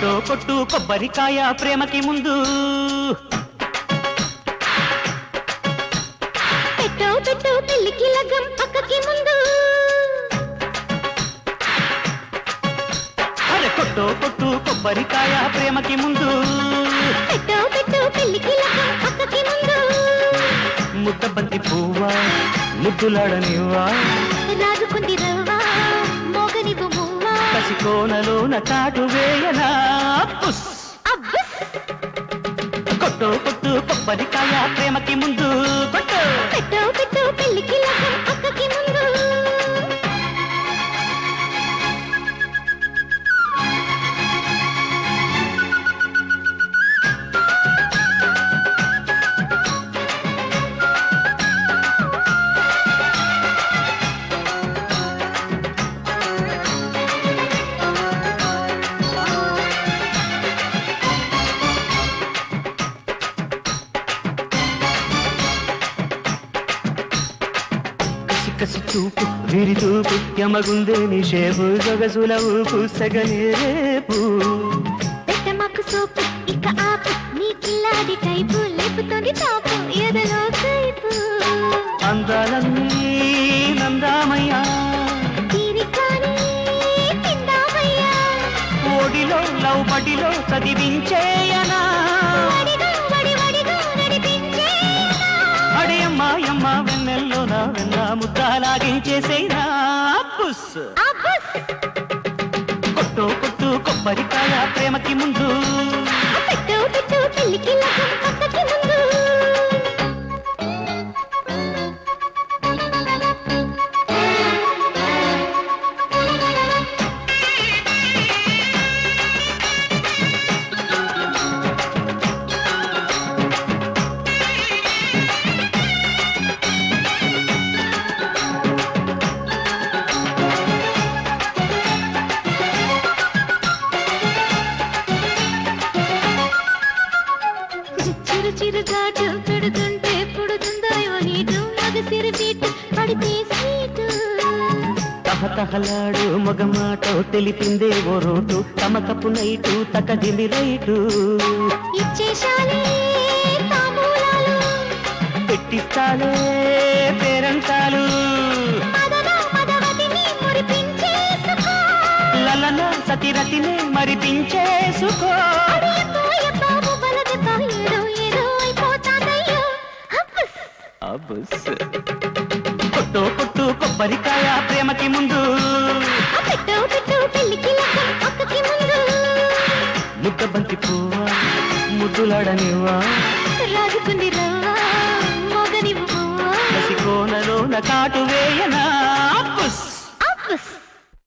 కొట్టు కొట్టు కొబ్బరికాయ ప్రేమకి ముందు. పెట్టు పెట్టు పెళ్ళికి లగ్గం పక్కకి ముందు. అరే కొట్టు కొట్టు కొబ్బరికాయ ప్రేమకి ముందు. పెట్టు పెట్టు పెళ్ళికి లగ్గం పక్కకి ముందు. ముద్దబంతి పువ్వా ముద్దులాడనివ్వా. కోనలోన చాటు వేయనా? పుస్. కొట్టు కొట్టు కొబ్బరికాయ ప్రేమకి ముందు కొట్టు. పెట్టు పెట్టు పెళ్ళికి పక్కకి ముందు. కసి చూపు విరి చూపు యమగుందే నీ షేపు సొగసుల ఊపు సగనే రేపు. పెట్టమాకు సోపు ఇక ఆపు నీ పిల్లాడి టైపు లేపుతోంది టాపు ఎదలో కైపు అందాలన్నీ నందామయ్యా. లవ్ బడిలో చదివించేయనా పుస్ అబ్బస్. కొట్టు కొట్టు కొబ్బరికాయ ప్రేమకి ముందు. పెట్టు పెట్టు పెళ్ళికి పడితే సీటు. తహతహలాడు మగమాట తెలిపిందే ఓ రోటు తమకపు నైటు తకదిమి రైటు. పెట్టిస్తాలే పేరంటాలు లలన సతిరతిని మరిపించేసుకో అబ్బస్. కొట్టు కొట్టు కొబ్బరికాయ ప్రేమకి ముందు. పెట్టు పెట్టు పెళ్ళికి లగ్గం అక్కకి ముందు. ముద్దబంతి పువ్వా ముద్దులాడనివ్వా. రాజుకుంది రవ్వ మోగనివ్వు. కసి కోనలో కాటు వేయనా.